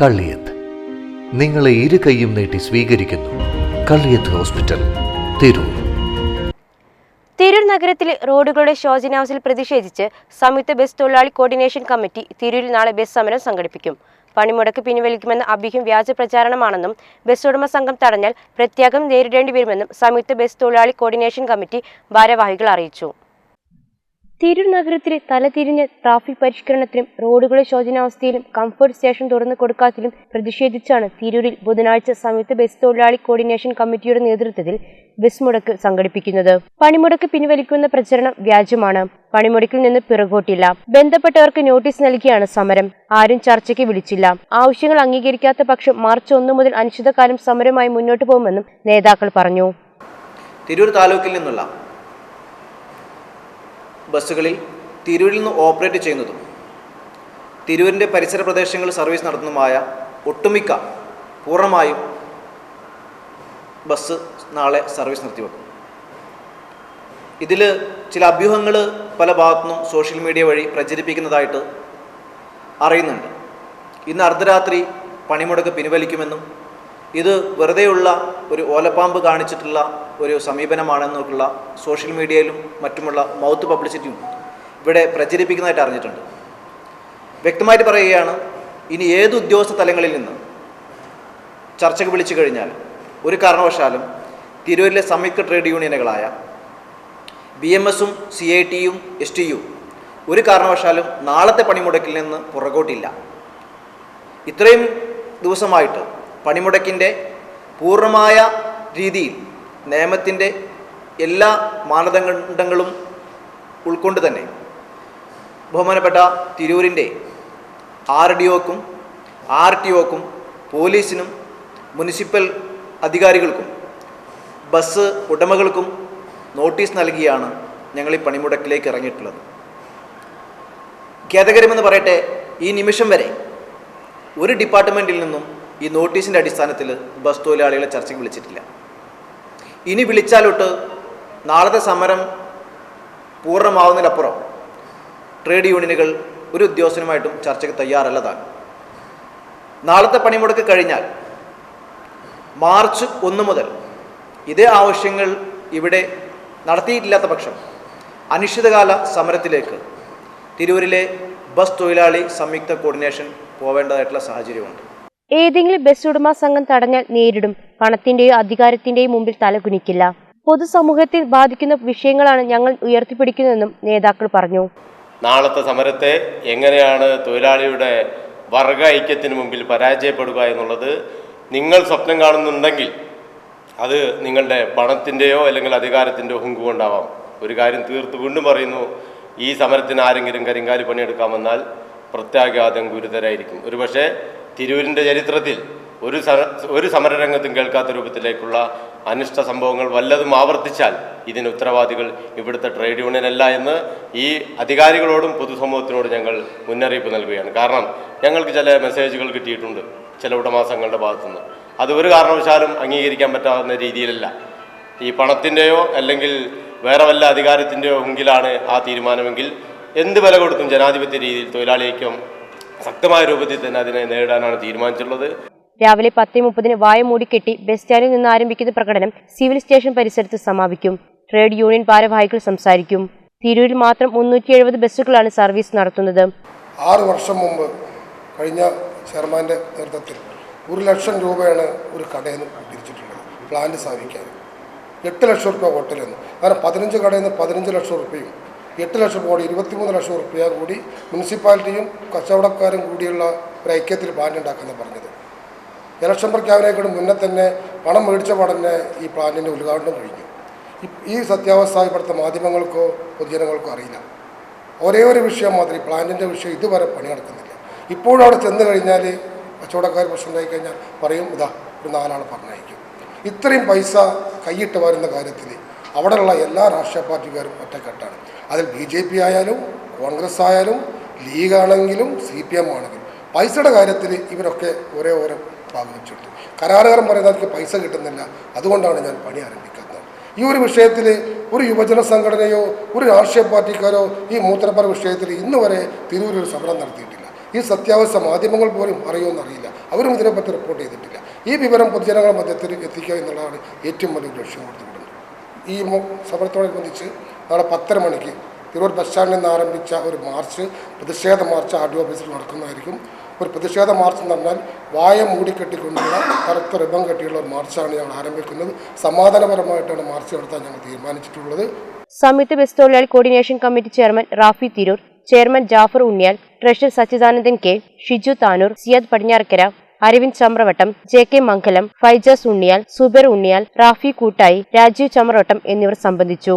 കള്ളിയത്ത്. നിങ്ങളെ ഇരു കൈയും നീട്ടി സ്വീകരിക്കുന്നു. കള്ളിയത്ത് ഹോസ്പിറ്റൽ തിരൂർ. തിരൂർ നഗരത്തിലെ റോഡുകളുടെ ശോചനാവസ്ഥയിൽ പ്രതിഷേധിച്ച് സംയുക്ത ബസ് തൊഴിലാളി കോർഡിനേഷൻ കമ്മിറ്റി തിരൂരിൽ നാളെ ബസ് സമരം സംഘടിപ്പിക്കും. പണിമുടക്ക് പിൻവലിക്കുമെന്ന അഭ്യൂഹം വ്യാജ പ്രചാരണമാണെന്നും ബസ് ഉടമ സംഘം തടഞ്ഞാൽ പ്രത്യാഗം നേരിടേണ്ടി വരുമെന്നും സംയുക്ത ബസ് തൊഴിലാളി കോർഡിനേഷൻ കമ്മിറ്റി ഭാരവാഹികൾ അറിയിച്ചു. തിരൂർ നഗരത്തിലെ തലതിരിഞ്ഞ ട്രാഫിക് പരിഷ്കരണത്തിനും റോഡുകളെ ശോചനാവസ്ഥയിലും കംഫർട്ട് സ്റ്റേഷൻ തുറന്നു കൊടുക്കാത്തതിലും പ്രതിഷേധിച്ചാണ് തിരൂരിൽ ബുധനാഴ്ച സംയുക്ത ബസ് തൊഴിലാളി കോർഡിനേഷൻ കമ്മിറ്റിയുടെ നേതൃത്വത്തിൽ ബസ് മുടക്ക് സംഘടിപ്പിക്കുന്നത്. പണിമുടക്ക് പിൻവലിക്കുന്ന പ്രചരണം വ്യാജമാണ്. പണിമുടക്കിൽ നിന്ന് പിറകോട്ടില്ല. ബന്ധപ്പെട്ടവർക്ക് നോട്ടീസ് നൽകിയാണ് സമരം. ആരും ചർച്ചയ്ക്ക് വിളിച്ചില്ല. ആവശ്യങ്ങൾ അംഗീകരിക്കാത്ത പക്ഷം മാർച്ച് ഒന്ന് മുതൽ അനിശ്ചിതകാലം സമരമായി മുന്നോട്ട് പോകുമെന്നും നേതാക്കൾ പറഞ്ഞു. തിരൂർ താലൂക്കിൽ നിന്നുള്ള ബസ്സുകളിൽ തിരൂരിൽ നിന്ന് ഓപ്പറേറ്റ് ചെയ്യുന്നതും തിരൂരിന്റെ പരിസര പ്രദേശങ്ങളിൽ സർവീസ് നടത്തുന്നതുമായ ഒട്ടുമിക്ക പൂർണമായും ബസ് നാളെ സർവീസ് നിർത്തിവെക്കും. ഇതിൽ ചില അഭ്യൂഹങ്ങൾ പല ഭാഗത്തുനിന്നും സോഷ്യൽ മീഡിയ വഴി പ്രചരിപ്പിക്കുന്നതായിട്ട് അറിയുന്നുണ്ട്. ഇന്ന് അർദ്ധരാത്രി പണിമുടക്ക് പിൻവലിക്കുമെന്നും ഇത് വെറുതെയുള്ള ഒരു ഓലപ്പാമ്പ് കാണിച്ചിട്ടുള്ള ഒരു സമീപനമാണെന്നൊക്കെയുള്ള സോഷ്യൽ മീഡിയയിലും മറ്റുമുള്ള മൗത്ത് പബ്ലിസിറ്റിയും ഇവിടെ പ്രചരിപ്പിക്കുന്നതായിട്ട് അറിഞ്ഞിട്ടുണ്ട്. വ്യക്തമായിട്ട് പറയുകയാണ് ഇനി ഏത് ഉദ്യോഗസ്ഥ തലങ്ങളിൽ നിന്ന് ചർച്ചയ്ക്ക് വിളിച്ചു കഴിഞ്ഞാൽ ഒരു കാരണവശാലും തിരൂരിലെ സംയുക്ത ട്രേഡ് യൂണിയനുകളായ ബി എം എസും സി ഐ ടിയും എസ് ടി യു ഒരു കാരണവശാലും നാളത്തെ പണിമുടക്കിൽ നിന്ന് പുറകോട്ടില്ല. ഇത്രയും ദിവസമായിട്ട് പണിമുടക്കിന്റെ പൂർണമായ രീതിയിൽ നിയമത്തിന്റെ എല്ലാ മാനദണ്ഡങ്ങളും ഉൾക്കൊണ്ട് തന്നെ ബഹുമാനപ്പെട്ട തിരൂരിന്റെ ആർ ഡി ഒക്കും ആർ ടി ഒക്കും പോലീസിനും മുനിസിപ്പൽ അധികാരികൾക്കും ബസ് ഉടമകൾക്കും നോട്ടീസ് നൽകിയാണ് ഞങ്ങൾ ഈ പണിമുടക്കിലേക്ക് ഇറങ്ങിയിട്ടുള്ളത്. ഖേദകരമെന്ന് പറയട്ടെ ഈ നിമിഷം വരെ ഒരു ഡിപ്പാർട്ട്മെന്റിൽ നിന്നും ഈ നോട്ടീസിന്റെ അടിസ്ഥാനത്തിൽ ബസ് തൊഴിലാളികളെ ചർച്ചയ്ക്ക് വിളിച്ചിട്ടില്ല. ഇനി വിളിച്ചാലൊട്ട് നാളത്തെ സമരം പൂർണമാവുന്നതിനപ്പുറം ട്രേഡ് യൂണിയനുകൾ ഒരു ഉദ്യോഗസ്ഥനുമായിട്ടും ചർച്ചയ്ക്ക് തയ്യാറല്ലതാണ്. നാളത്തെ പണിമുടക്ക് കഴിഞ്ഞാൽ മാർച്ച് ഒന്ന് മുതൽ ഇതേ ആവശ്യങ്ങൾ ഇവിടെ നടത്തിയിട്ടില്ലാത്ത പക്ഷം അനിശ്ചിതകാല സമരത്തിലേക്ക് തിരൂരിലെ ബസ് തൊഴിലാളി സംയുക്ത കോർഡിനേഷൻ പോവേണ്ടതായിട്ടുള്ള സാഹചര്യമുണ്ട്. ഏതെങ്കിലും ബസ് ഉടമ സംഘം തടഞ്ഞാൽ നേരിടും. പണത്തിന്റെയോ അധികാരത്തിന്റെയും മുമ്പിൽ തലകുനിക്കില്ല പൊതുസമൂഹത്തെ ബാധിക്കുന്ന വിഷയങ്ങളാണ് ഞങ്ങൾ ഉയർത്തിപ്പിടിക്കുന്നതെന്നും നേതാക്കൾ പറഞ്ഞു. നാളത്തെ സമരത്തെ എങ്ങനെയാണ് തൊഴിലാളിയുടെ വർഗ ഐക്യത്തിന് മുമ്പിൽ പരാജയപ്പെടുക എന്നുള്ളത് നിങ്ങൾ സ്വപ്നം കാണുന്നുണ്ടെങ്കിൽ അത് നിങ്ങളുടെ പണത്തിന്റെയോ അല്ലെങ്കിൽ അധികാരത്തിന്റെയോ ഹുങ്കു കൊണ്ടാവാം. ഒരു കാര്യം തീർത്ത് വീണ്ടും പറയുന്നു ഈ സമരത്തിന് ആരെങ്കിലും കരിങ്കാലി പണിയെടുക്കാൻ വന്നാൽ പ്രത്യാഘാതം ഗുരുതരായിരിക്കും. ഒരുപക്ഷെ തിരൂരിന്റെ ചരിത്രത്തിൽ ഒരു ഒരു സമരരംഗത്തും കേൾക്കാത്ത രൂപത്തിലേക്കുള്ള അനിഷ്ട സംഭവങ്ങൾ വല്ലതും ആവർത്തിച്ചാൽ ഇതിന് ഉത്തരവാദികൾ ഇവിടുത്തെ ട്രേഡ് യൂണിയൻ അല്ല എന്ന് ഈ അധികാരികളോടും പൊതുസമൂഹത്തിനോടും ഞങ്ങൾ മുന്നറിയിപ്പ് നൽകുകയാണ്. കാരണം ഞങ്ങൾക്ക് ചില മെസ്സേജുകൾ കിട്ടിയിട്ടുണ്ട് ചില ഉടമാസങ്ങളുടെ ഭാഗത്തുനിന്ന്. അത് ഒരു കാരണവശാലും അംഗീകരിക്കാൻ പറ്റാവുന്ന രീതിയിലല്ല. ഈ പണത്തിന്റെയോ അല്ലെങ്കിൽ വേറെ വല്ല അധികാരത്തിന്റെയോ മുങ്കിലാണ് ആ തീരുമാനമെങ്കിൽ എന്ത് വില കൊടുത്തും ജനാധിപത്യ രീതിയിൽ തൊഴിലാളിക്കും ശക്തമായ രൂപത്തിൽ തന്നെ അതിനെ നേരിടാനാണ് തീരുമാനിച്ചിട്ടുള്ളത്. രാവിലെ പത്ത് മുപ്പതിന് വായ മൂടിക്കെട്ടി ബസ് സ്റ്റാൻഡിൽ നിന്ന് ആരംഭിക്കുന്ന പ്രകടനം സിവിൽ സ്റ്റേഷൻ പരിസരത്ത് സമാപിക്കും. ട്രേഡ് യൂണിയൻ ഭാരവാഹികൾ സംസാരിക്കും. തിരൂരിൽ മാത്രം മുന്നൂറ്റി എഴുപത് ബസ്സുകളാണ് സർവീസ് നടത്തുന്നത്. ആറ് വർഷം മുമ്പ് കഴിഞ്ഞ ചെയർമാന്റെ നേതൃത്വത്തിൽ ഒരു ലക്ഷം രൂപയാണ് ഒരു കടയിൽ നിന്ന് പ്ലാന്റ് സ്ഥാപിക്കാൻ. എട്ട് ലക്ഷം റുപ്യ ഹോട്ടലിൽ നിന്ന്. അങ്ങനെ പതിനഞ്ച് കടയിൽ നിന്ന് പതിനഞ്ച് ലക്ഷം റുപ്യയും എട്ട് ലക്ഷം കൂടി ഇരുപത്തിമൂന്ന് ലക്ഷം റുപ്യ കൂടി മുനിസിപ്പാലിറ്റിയും കച്ചവടക്കാരും കൂടിയുള്ള ഒരു ഐക്യത്തിൽ പ്ലാന്റ് ഉണ്ടാക്കുന്ന പറഞ്ഞത്. ഇലക്ഷൻ പ്രഖ്യാപനത്തിന് മുന്നേ തന്നെ പണം മേടിച്ച പടന്നെ ഈ പ്ലാന്റിന്റെ ഉദ്ഘാടനം കഴിഞ്ഞു. ഈ- സത്യാവസ്ഥ ഇവിടുത്തെ മാധ്യമങ്ങൾക്കോ പൊതുജനങ്ങൾക്കോ അറിയില്ല. ഒരേ ഒരു വിഷയം മാത്രം ഈ പ്ലാന്റിന്റെ വിഷയം ഇതുവരെ പണി നടക്കുന്നില്ല ഇപ്പോഴും അവിടെ ചെന്ന് കഴിഞ്ഞാൽ കച്ചവടക്കാർ പ്രശ്നം കഴിഞ്ഞാൽ പറയും ഇതാ ഒരു നാലാൾ പറഞ്ഞയക്കും. ഇത്രയും പൈസ കൈയിട്ട് വരുന്ന കാര്യത്തിൽ അവിടെയുള്ള എല്ലാ രാഷ്ട്രീയ പാർട്ടിക്കാരും ഒറ്റക്കെട്ടാണ്. അതിൽ ബി ജെ പി ആയാലും കോൺഗ്രസ് ആയാലും ലീഗാണെങ്കിലും സി പി എം ആണെങ്കിലും പൈസയുടെ കാര്യത്തിൽ ഇവരൊക്കെ ഒരേ ഓരോ ഭാഗം വെച്ചിട്ട് കരാറുകാരൻ പറയുന്നത് എനിക്ക് പൈസ കിട്ടുന്നില്ല. അതുകൊണ്ടാണ് ഞാൻ പണി ആരംഭിക്കുന്നത്. ഈ ഒരു വിഷയത്തിൽ ഒരു യുവജന സംഘടനയോ ഒരു രാഷ്ട്രീയ പാർട്ടിക്കാരോ ഈ മൂത്രപ്പറ വിഷയത്തിൽ ഇന്ന് വരെ തിരൂരിൽ സമരം നടത്തിയിട്ടില്ല. ഈ സത്യാവസ്ഥ മാധ്യമങ്ങൾ പോലും അറിയുമെന്നറിയില്ല അവരും ഇതിനെപ്പറ്റി റിപ്പോർട്ട് ചെയ്തിട്ടില്ല. ഈ വിവരം പൊതുജനങ്ങളുടെ മധ്യത്തിൽ എത്തിക്കുക എന്നുള്ളതാണ് ഏറ്റവും വലിയ ലക്ഷ്യം കൊടുത്തിട്ടുള്ളത്. ഈ സമരത്തോടനുബന്ധിച്ച് നാളെ പത്തര മണിക്ക് തിരൂർ ബസ് സ്റ്റാൻഡിൽ നിന്ന് ആരംഭിച്ച ഒരു മാർച്ച് പ്രതിഷേധ മാർച്ച് ആർ ഡി ഓഫീസിൽ നടക്കുന്നതായിരിക്കും. ഒരു പ്രതിഷേധ മാർച്ച് എന്ന് പറഞ്ഞാൽ വായ മൂടിക്കെട്ടിക്കൊണ്ടുള്ള കറുത്ത റിബൺ കെട്ടിയുള്ള ഒരു മാർച്ചാണ് ഞങ്ങൾ ആരംഭിക്കുന്നത്. സമാധാനപരമായിട്ടാണ് മാർച്ച് നടത്താൻ ഞങ്ങൾ തീരുമാനിച്ചിട്ടുള്ളത്. സംയുക്ത ബസ് തൊഴിലാളി coordination committee chairman Rafi Tirur chairman Jafar Unniyal treasurer Sachidanandan K Shiju Tanur Siyad Padinjarakkara Aravind Chamravattam J K Mangalam Faijas Unniyal Zubair Unniyal Rafi Koottayi Rajeev Chamravattam എന്നിവർ സംബന്ധിച്ചു.